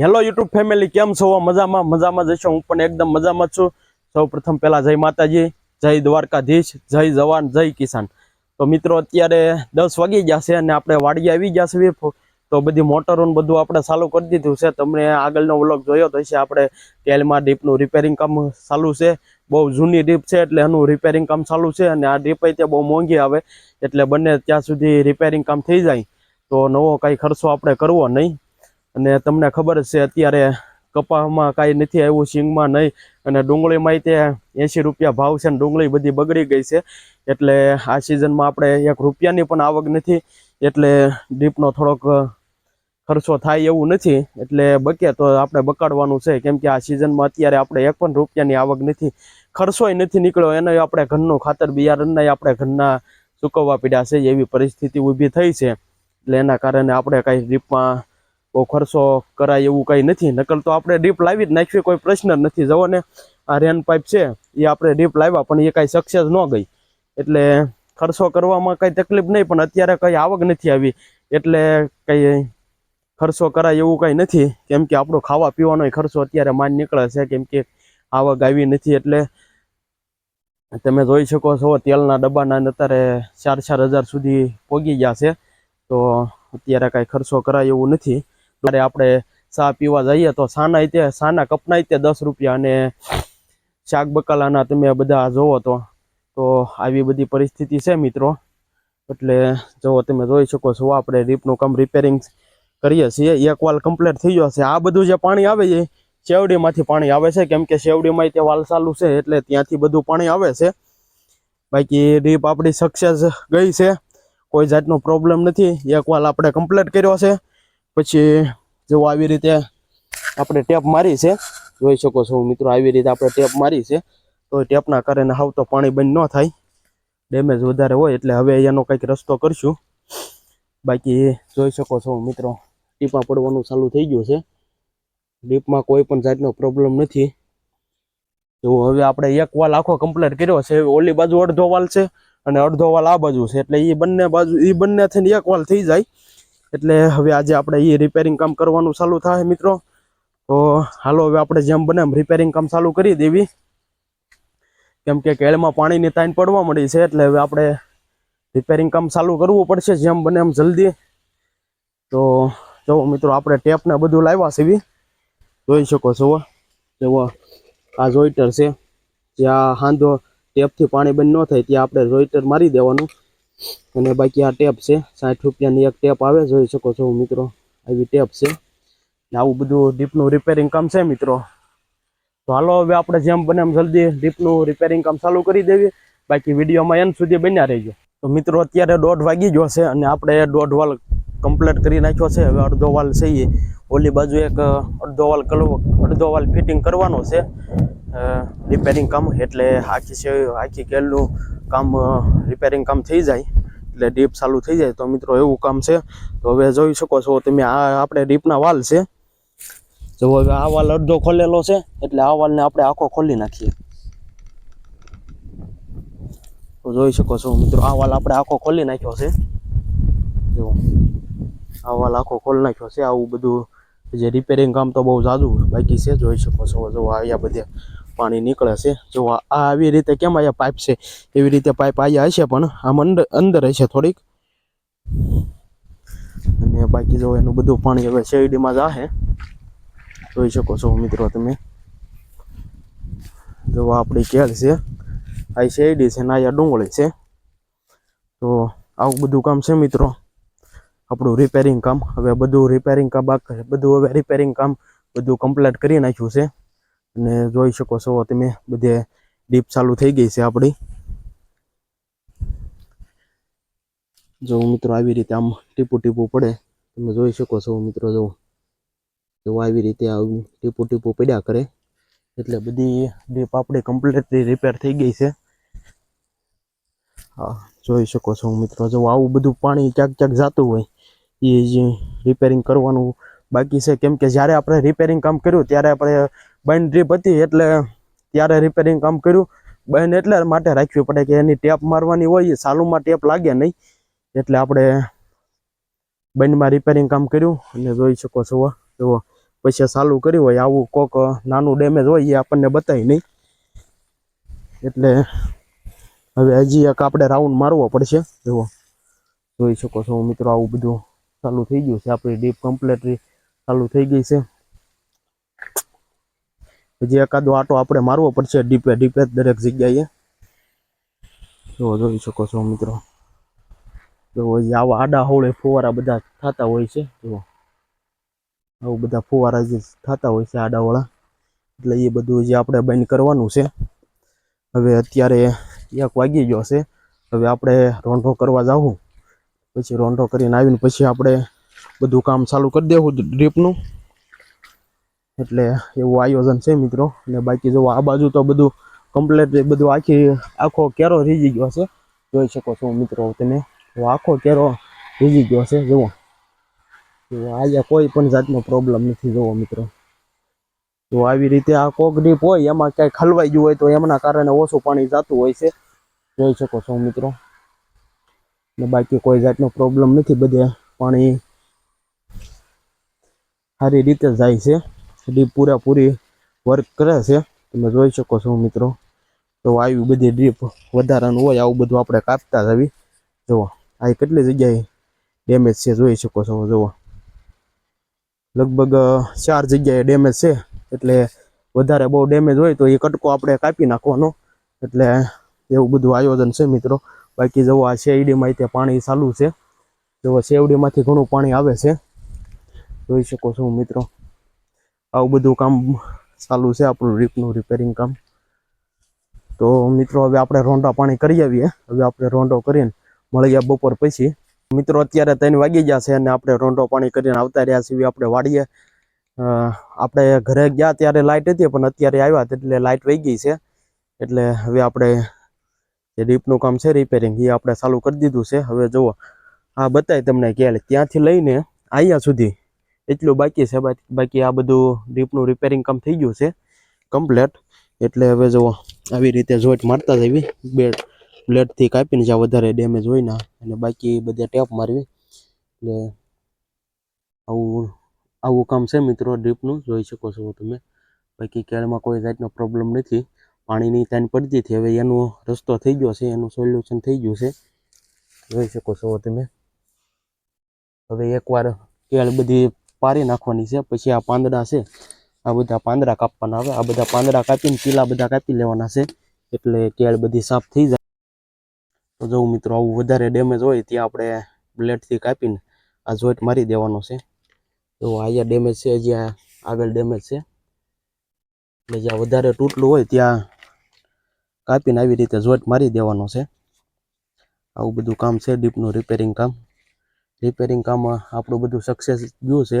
Hello YouTube family કેમ છો? મજામાં મજામાં જશો હું પણ એકદમ મજામાં જ છું. સૌ પ્રથમ પહેલાં જય માતાજી, જય દ્વારકાધીશ, જય જવાન, જય કિસાન. તો મિત્રો, અત્યારે દસ વાગી ગયા છે અને આપણે વાડીએ આવી ગયા છે તો બધી મોટરોને બધું આપણે ચાલુ કરી દીધું છે. તમને આગળનો વ્લોગ જોયો તો છે આપણે તેલમાં ડીપનું રિપેરિંગ કામ ચાલુ છે. બહુ જૂની ડીપ છે એટલે એનું રિપેરિંગ કામ ચાલુ છે અને આ ડીપ તે બહુ મોંઘી આવે એટલે બંને ત્યાં સુધી રિપેરિંગ કામ થઈ જાય. તો નવો કાંઈ ખર્ચો આપણે કરવો નહીં. અને તમને ખબર છે, અત્યારે કપાસમાં કાંઈ નથી આવ્યું, સિંગમાં નહીં. અને ડુંગળીમાં તે એંશી રૂપિયા ભાવ છે ને ડુંગળી બધી બગડી ગઈ છે. એટલે આ સિઝનમાં આપણે એક રૂપિયાની પણ આવક નથી. એટલે ડીપનો થોડોક ખર્ચો થાય એવું નથી. એટલે બકે તો આપણે બકાડવાનું છે. કેમ કે આ સિઝનમાં અત્યારે આપણે એક પણ રૂપિયાની આવક નથી. ખર્ચોય નથી નીકળ્યો. એનો આપણે ઘરનું ખાતર બિયારણને આપણે ઘરના ચૂકવવા પડ્યા છે. એવી પરિસ્થિતિ ઊભી થઈ છે. એટલે એના કારણે આપણે કાંઈ ડીપમાં ખર્ચો કરાય એવું કંઈ નથી. નકલ તો આપણે ડીપ લાવી જ નાખવી કોઈ પ્રશ્ન નથી. જવો ને, આ રેન પાઇપ છે એ આપણે ડીપ લાવ્યા, પણ એ કાંઈ સક્સેસ ન ગઈ. એટલે ખર્ચો કરવામાં કંઈ તકલીફ નહીં, પણ અત્યારે કંઈ આવક નથી આવી. એટલે કંઈ ખર્ચો કરાય એવું કંઈ નથી. કેમ કે આપણો ખાવા પીવાનો ખર્ચો અત્યારે માન નીકળે છે, કેમ કે આવક આવી નથી. એટલે તમે જોઈ શકો છો, તેલના ડબ્બાના અત્યારે ચાર ચાર હજાર સુધી પોગી ગયા છે. તો અત્યારે કાંઈ ખર્ચો કરાય એવું નથી. ત્યારે આપણે ચા પીવા જઈએ તો સાના તે સાના કપના તે દસ રૂપિયા અને શાક બકાલાના તમે બધા જોવો તો તો આવી બધી પરિસ્થિતિ છે મિત્રો. એટલે જો તમે જોઈ શકો છો, આપણે રીપનું કામ રિપેરિંગ કરીએ છીએ. એક વાલ કમ્પ્લીટ થઈ ગયો છે. આ બધું જે પાણી આવે છે, શેવડીમાંથી પાણી આવે છે. કેમ કે શેવડીમાં તે વાલ ચાલુ છે, એટલે ત્યાંથી બધું પાણી આવે છે. બાકી રીપ આપણી સક્સેસ ગઈ છે. કોઈ જાતનો પ્રોબ્લેમ નથી. એક વાલ આપણે કમ્પ્લીટ કર્યો છે. પછી જો આવી રીતે આપણે ટેપ મારી છે, જોઈ શકો છો મિત્રો, આવી રીતે આપણે ટેપ મારી છે, તો ટેપના કારણે હાવ તો પાણી બંધ ન થાય, ડેમેજ વધારે હોય એટલે હવે એનો કંઈક રસ્તો કરશું. બાકી જોઈ શકો છો મિત્રો ટીપમાં પડવાનું ચાલુ થઈ ગયું છે, ડીપમાં કોઈ પણ જાતનો પ્રોબ્લેમ નથી. તો હવે આપણે એક વાલ આખો કમ્પ્લીટ કર્યો છે, ઓલી બાજુ અડધો વાલ છે અને અડધો વાલ આ બાજુ છે, એટલે એ બંને બાજુ એ બંને થઈને એક વાલ થઈ જાય. એટલે હવે આજે આપણે એ રિપેરિંગ કામ કરવાનું ચાલુ થાય મિત્રો. તો હાલો હવે આપણે જેમ બને એમ રિપેરિંગ કામ ચાલુ કરી દેવી. કેમ કે કેળમાં પાણીની તાઈન પડવા મળી છે એટલે હવે આપણે રિપેરિંગ કામ ચાલુ કરવું પડશે જેમ બને એમ જલ્દી. તો જો મિત્રો આપણે ટેપ ને બધું લાવ્યા છે જોઈ શકો છો જુઓ આ જોઈટર છે. જ્યાં હાંધો ટેપથી પાણી બંધ ન થાય ત્યાં આપણે જોઈટર મારી દેવાનું. અને બાકી આ ટેપ છે, સાઠ રૂપિયાની એક ટેપ આવે, જોઈ શકો છો મિત્રો, આવી ટેપ છે. આવું બધું ડીપનું રિપેરિંગ કામ છે મિત્રો. તો હાલો હવે આપણે જેમ બને એમ જલ્દી ડીપનું રિપેરિંગ કામ ચાલુ કરી દેવી. બાકી વિડીયોમાં એન સુધી બન્યા રહેજો. તો મિત્રો, અત્યારે દોઢ વાગી ગયો છે અને આપણે દોઢ વાલ કમ્પ્લીટ કરી નાખ્યો છે. હવે અડધો વાલ છે ઓલી બાજુ એક અડધો વાલ કરવો અડધો વાલ ફિટિંગ કરવાનો છે. રિપેરિંગ કામ એટલે આખી છે, આખી કેલનું કામ રિપેરિંગ કામ થઈ જાય, એટલે ડીપ ચાલુ થઈ જાય. તો મિત્રો એવું કામ છે. તો હવે જોઈ શકો છો તમે, આ આપણે ડીપના વાલ છે. જો હવે આ વાલ અડધો ખોલેલો છે, એટલે આ વાલને આપણે આખો ખોલી નાખીએ. તો જોઈ શકો છો મિત્રો, આ વાલ આપણે આખો ખોલી નાખ્યો છે. જો, આ વાલ આખો ખોલી નાખ્યો છે, આવું બધું જે રિપેરિંગ કામ તો બહુ જાજુ બાકી છે, જોઈ શકો છો. જો અહીંયા બધે પાણી નીકળે છે. જો આ આવી રીતે કેમ અહીંયા પાઇપ છે? એવી રીતે પાઇપ અહીંયા હશે પણ આમ અંદર અંદર હશે થોડીક. અને બાકી જો એનું બધું પાણી હવે શેરડીમાં જાહે જોઈ શકો છો મિત્રો તમે. જો આપણી કેળ છે, આ શેરડી છે ને અહીંયા ડુંગળી છે. તો આવું બધું કામ છે મિત્રો. આપણું રિપેરિંગ કામ. હવે બધું રિપેરિંગ કામ બાકી બધું હવે રિપેરિંગ કામ બધું કમ્પ્લીટ કરી નાખ્યું છે. અને જોઈ શકો છો તમે, બધે ડીપ ચાલુ થઈ ગઈ છે આપણી જો મિત્રો આવી રીતે આમ ટીપું ટીપું પડે, તમે જોઈ શકો છો મિત્રો જો. જો આવી રીતે આવું ટીપું ટીપું પડ્યા કરે, એટલે બધી ડીપ આપણી કમ્પ્લીટલી રિપેર થઈ ગઈ છે. હા, જોઈ શકો છો મિત્રો, જો આવું બધું પાણી ક્યાંક ક્યાંક જતું હોય એ જે રિપેરિંગ કરવાનું બાકી છે. કેમ કે જ્યારે આપણે રિપેરિંગ કામ કર્યું, ત્યારે આપણે બંધ ડ્રીપ હતી એટલે ત્યારે રિપેરિંગ કામ કર્યું. બંધ એટલે માટે રાખવી પડે કે એની ટેપ મારવાની હોય, એ ચાલુમાં ટેપ લાગે નહીં. એટલે આપણે બંધમાં રિપેરિંગ કામ કર્યું અને જોઈ શકો છો એવો પછી ચાલુ કર્યું હોય, આવું કોક નાનું ડેમેજ હોય, એ આપણને બતાવી નહીં. એટલે હવે હજી એક આપણે રાઉન્ડ મારવો પડશે. જુઓ જોઈ શકો છો મિત્રો, આવું બધું ચાલુ થઈ ગયું છે. આપણી ડીપ કમ્પ્લેટલી ચાલુ થઈ ગઈ છે. હજી એકાદો આટો આપણે મારવો પડશે ડીપે ડીપે દરેક જગ્યાએ. જો જોઈ શકો છો મિત્રો. જો આવા આડા હોળે ફુવારા બધા થતા હોય છે. જો આવું બધા ફુવારા જે થતા હોય છે આડાવાળા એટલે એ બધું જે આપણે બંધ કરવાનું છે. હવે અત્યારે એક વાગી ગયો છે. હવે આપણે રોંઢો કરવા જાવું પછી રોંઢો કરીને આવીને પછી આપણે બધું કામ ચાલુ કરી દેવું ડ્રીપનું એટલે એવું આયોજન છે મિત્રો. અને બાકી જો આ બાજુ તો બધું કમ્પ્લેટ બધું આખી, આખો કેરો રીજી ગયો છે. જોઈ શકો છો મિત્રો તમે. આખો કેરો રીજી ગયો છે, જુઓ. અહીંયા કોઈ પણ જાતનો પ્રોબ્લેમ નથી, જુઓ મિત્રો. તો આવી રીતે આ કોક હોય, એમાં ક્યાંય ખલવાઈ ગયું હોય તો એમના કારણે ઓછું પાણી જતું હોય છે. જોઈ શકો છો મિત્રો. ને બાકી કોઈ જાતનો પ્રોબ્લેમ નથી બધે, પાણી સારી રીતે જાય છે. ડીપ પૂરેપૂરી વર્ક કરે છે. તમે જોઈ શકો છો મિત્રો. તો આવી બધી ડ્રીપ વધારાનું હોય, આવું બધું આપણે કાપતા જ આવી જુઓ, આ કેટલી જગ્યાએ ડેમેજ છે જોઈ શકો છો, જુઓ. લગભગ ચાર જગ્યાએ ડેમેજ છે. એટલે વધારે બહુ ડેમેજ હોય તો એ કટકો આપણે કાપી નાખવાનો. એટલે એવું બધું આયોજન છે મિત્રો. બાકી જુઓ, આ શેરડીમાં તે પાણી ચાલુ છે. જુઓ, શેરડીમાંથી ઘણું પાણી આવે છે. જોઈ શકો છો મિત્રો. આવું બધું કામ ચાલુ છે, આપણું રીપનું રિપેરિંગ કામ. તો મિત્રો, હવે આપણે રોંડા પાણી કરી આવીએ. હવે આપણે રોંડો કરીને મળીએ બપોર પછી. મિત્રો, અત્યારે ત્રણ વાગી ગયા છે અને આપણે રોંડો પાણી કરીને આવતા રહ્યા છીએ. આપણે વાડીએ. આપણે ઘરે ગયા ત્યારે લાઇટ હતી, પણ અત્યારે આવ્યા, એટલે લાઇટ વહી ગઈ છે. એટલે હવે આપણે જે ડીપનું કામ છે રિપેરિંગ એ આપણે ચાલુ કરી દીધું છે. હવે જુઓ, આ બતાય તમને ક્યારે. ત્યાંથી લઈને અહીંયા સુધી એટલું બાકી છે. બાકી આ બધું ડીપનું રિપેરિંગ કામ થઈ ગયું છે. કમ્પ્લેટ એટલે હવે જુઓ, આવી રીતે જોઈટ મારતા જવી બે બ્લેડથી કાપીને જ્યાં વધારે ડેમેજ હોય ને, અને બાકી બધે ટેપ મારવી. એટલે આવું આવું કામ છે મિત્રો ડીપનું જોઈ શકો છો તમે. બાકી કેળમાં કોઈ જાતનો પ્રોબ્લેમ નથી. પાણીની તાન પડતી હતી. હવે એનો રસ્તો થઈ ગયો છે, એનું સોલ્યુશન થઈ ગયું છે. જોઈ શકો છો તમે. હવે એકવાર કેળ બધી પારી નાખવાની છે, પછી આ પાંદડા છે, આ બધા પાંદડા કાપવાના. આવે આ બધા પાંદડા કાપીને પીલા બધા કાપી લેવાના છે, એટલે કેળ બધી સાફ થઈ જાય. તો જો મિત્રો, આવું વધારે ડેમેજ હોય ત્યાં આપણે બ્લેડથી કાપીને આ જોઈન્ટ મારી દેવાનો છે. તો અહીંયા ડેમેજ છે જ્યાં આગળ ડેમેજ છે. એટલે જ્યાં વધારે તૂટલું હોય ત્યાં કાપીને આવી રીતે જોટ મારી દેવાનો છે. આવું બધું કામ છે, ડીપનું રિપેરિંગ કામ. રિપેરિંગ કામમાં આપણું બધું સક્સેસ ગયું છે.